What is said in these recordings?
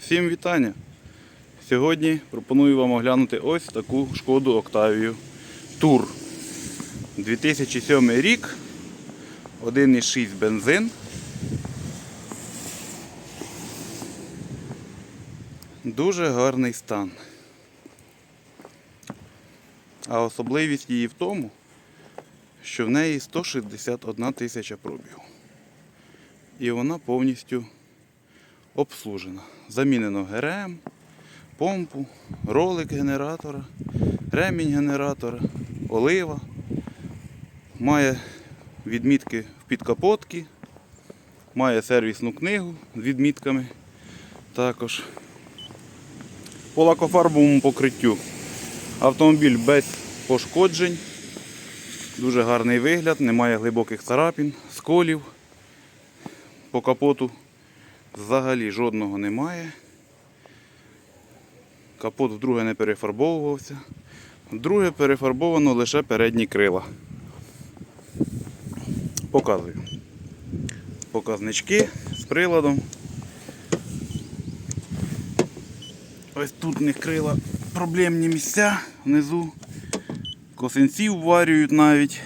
Всім вітання! Сьогодні пропоную вам оглянути ось таку шкоду Октавію Тур. 2007 рік, 1,6 бензин. Дуже гарний стан. А особливість її в тому, що в неї 161 тисяча пробігу. І вона повністю обслужена. Замінено ГРМ, помпу, ролик генератора, ремінь генератора, олива. Має відмітки в підкапотці, має сервісну книгу з відмітками також. По лакофарбовому покриттю автомобіль без пошкоджень. Дуже гарний вигляд, немає глибоких царапін, сколів. По капоту взагалі жодного немає. Капот вдруге не перефарбовувався. Вдруге перефарбовано лише передні крила. Показую. Показнички з приладом. Ось тут них крила проблемні місця внизу. Косинців варюють навіть.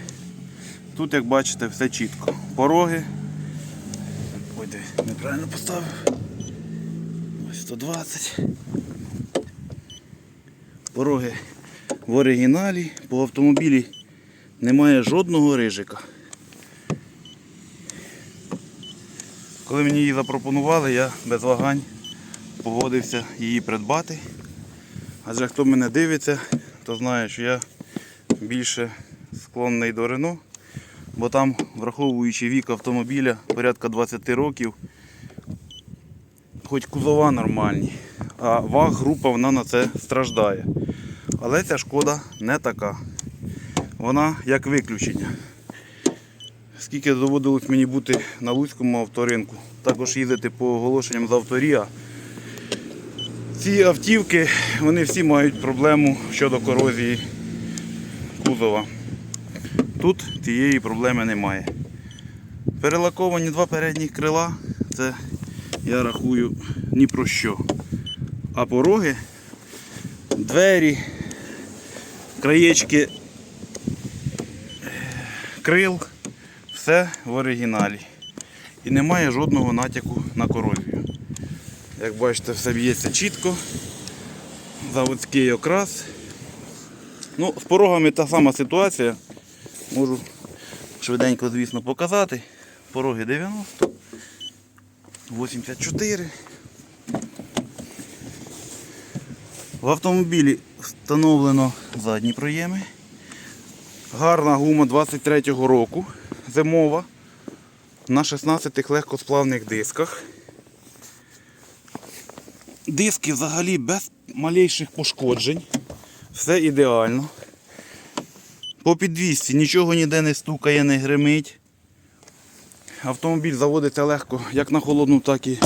Тут, як бачите, все чітко. Пороги. Ой, неправильно поставив. Ось 120. Пороги в оригіналі. По автомобілі немає жодного рижика. Коли мені її запропонували, я без вагань погодився її придбати. Адже хто мене дивиться, то знає, що я більше склонний до Рено, бо там, враховуючи вік автомобіля, порядка 20 років, хоч кузова нормальні, а ваг група вона на це страждає. Але ця шкода не така. Вона як виключення. Скільки доводилось мені бути на Луцькому авторинку, також їздити по оголошенням з авторія. Ці автівки вони всі мають проблему щодо корозії кузова. Тут цієї проблеми немає. Перелаковані два передні крила, це я рахую ні про що. А пороги, двері, краєчки крил, все в оригіналі. І немає жодного натяку на корозію. Як бачите, все б'ється чітко. Заводський окрас. Ну, з порогами та сама ситуація. Можу швиденько, звісно, показати. Пороги 90, 84. В автомобілі встановлено задні проєми. Гарна гума 23-го року, зимова, на 16 легкосплавних дисках. Диски взагалі без малейших пошкоджень. Все ідеально. По підвісці нічого ніде не стукає, не гримить. Автомобіль заводиться легко як на холодну, так і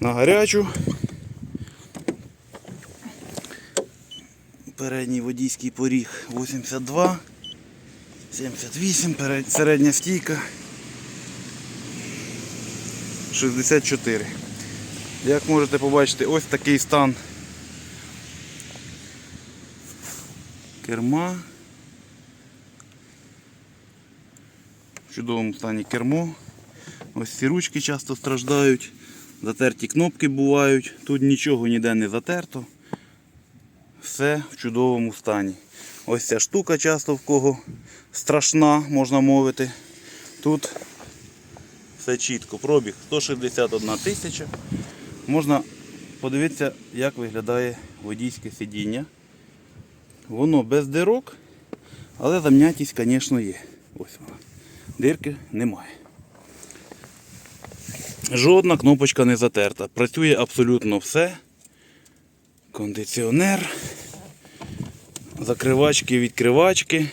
на гарячу. Передній водійський поріг 82, 78, перед- середня стійка 64. Як можете побачити, ось такий стан керма. В чудовому стані кермо. Ось ці ручки часто страждають, затерті кнопки бувають, тут нічого ніде не затерто. Все в чудовому стані. Ось ця штука часто в кого страшна, можна мовити. Тут все чітко. Пробіг 161 тисяча. Можна подивитися, як виглядає водійське сидіння. Воно без дирок, але зам'ятість, звісно, є. Ось вона. Дирки немає. Жодна кнопочка не затерта. Працює абсолютно все. Кондиціонер, закривачки, відкривачки,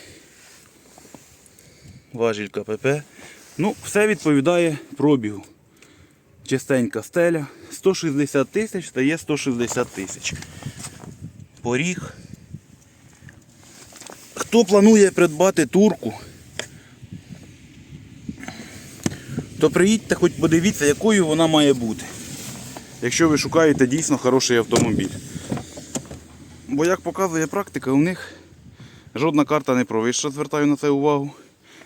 важіль КПП. Ну, все відповідає пробігу. Чистенька стеля. 160 тисяч стає 160 тисяч. Поріг. Хто планує придбати турку, то приїдьте, хоч подивіться, якою вона має бути. якщо ви шукаєте дійсно хороший автомобіль. Бо як показує практика, у них жодна карта не провища, звертаю на це увагу.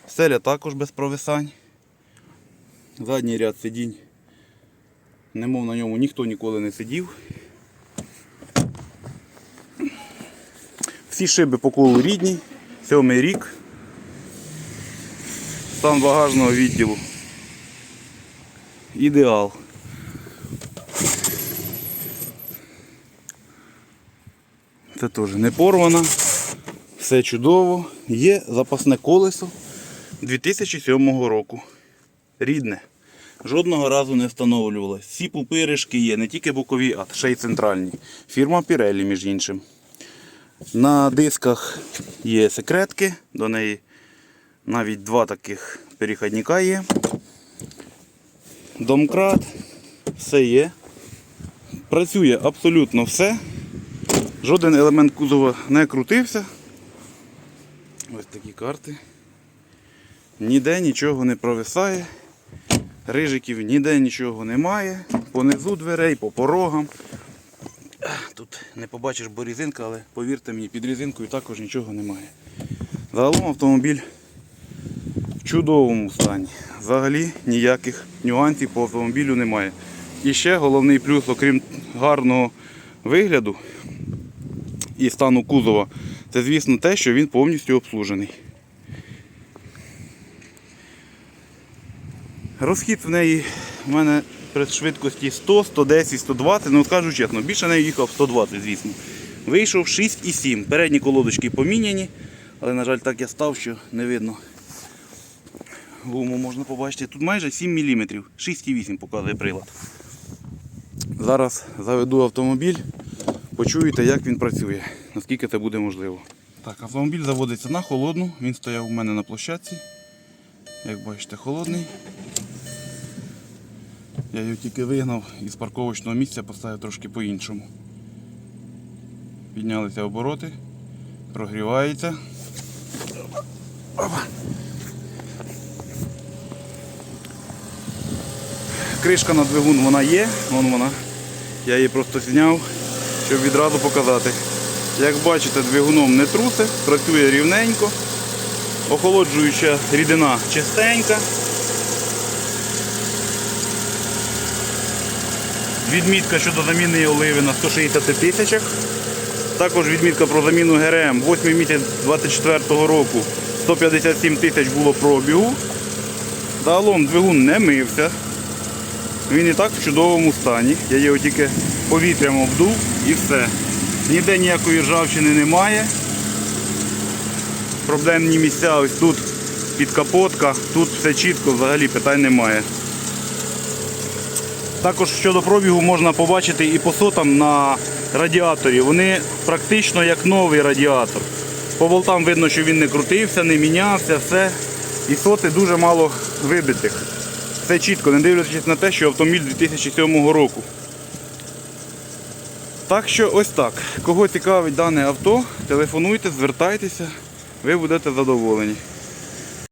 Стеля також без провисань. Задній ряд сидінь. Немов на ньому ніхто ніколи не сидів. Всі шиби по колу рідні, сьомий рік. Стан багажного відділу. Ідеал. Це теж не порвано. Все чудово. Є запасне колесо 2007 року. Рідне. Жодного разу не встановлювалось. Всі пупиришки є, не тільки бокові, а ще й центральні. Фірма Pirelli, між іншим. На дисках є секретки, до неї навіть два таких перехідника є. Домкрат, все є. Працює абсолютно все. Жоден елемент кузова не крутився. Ось такі карти. Ніде нічого не провисає. Рижиків ніде нічого немає. Понизу дверей, по порогам. Тут не побачиш бо резинка, але повірте мені, під резинкою також нічого немає. Загалом автомобіль чудовому стані. Взагалі ніяких нюансів по автомобілю немає. І ще головний плюс, окрім гарного вигляду і стану кузова, це звісно те, що він повністю обслужений. Розхід в неї в мене при швидкості 100, 110, 120, ну скажу чесно, більше нею їхав 120, звісно. Вийшов 6,7. Передні колодочки поміняні, але, на жаль, так я став, що не видно. Гуму можна побачити. Тут майже 7 мм, 6,8 показує прилад. Зараз заведу автомобіль, почуєте, як він працює, наскільки це буде можливо. Так, автомобіль заводиться на холодну, він стояв у мене на площадці. Як бачите, холодний. Я його тільки вигнав із парковочного місця, поставив трошки по-іншому. Піднялися обороти, прогрівається. Кришка на двигун вона є, вон вона. Я її просто зняв, щоб відразу показати. Як бачите, двигуном не трусе, працює рівненько. Охолоджуюча рідина чистенька. Відмітка щодо заміни оливи на 160 тисячах. Також відмітка про заміну ГРМ 8 місяць 24 року 157 тисяч було пробігу. Загалом двигун не мився. Він і так в чудовому стані. Я його тільки повітрям обдув і все. Ніде ніякої ржавчини немає. Проблемні місця ось тут підкапотка, тут все чітко, взагалі питань немає. Також щодо пробігу можна побачити і по сотам на радіаторі. Вони практично як новий радіатор. По болтам видно, що він не крутився, не мінявся, все. І соти дуже мало вибитих. Все чітко, не дивлячись на те, що автомобіль 2007 року. Так що ось так. Кого цікавить дане авто, телефонуйте, звертайтеся, ви будете задоволені.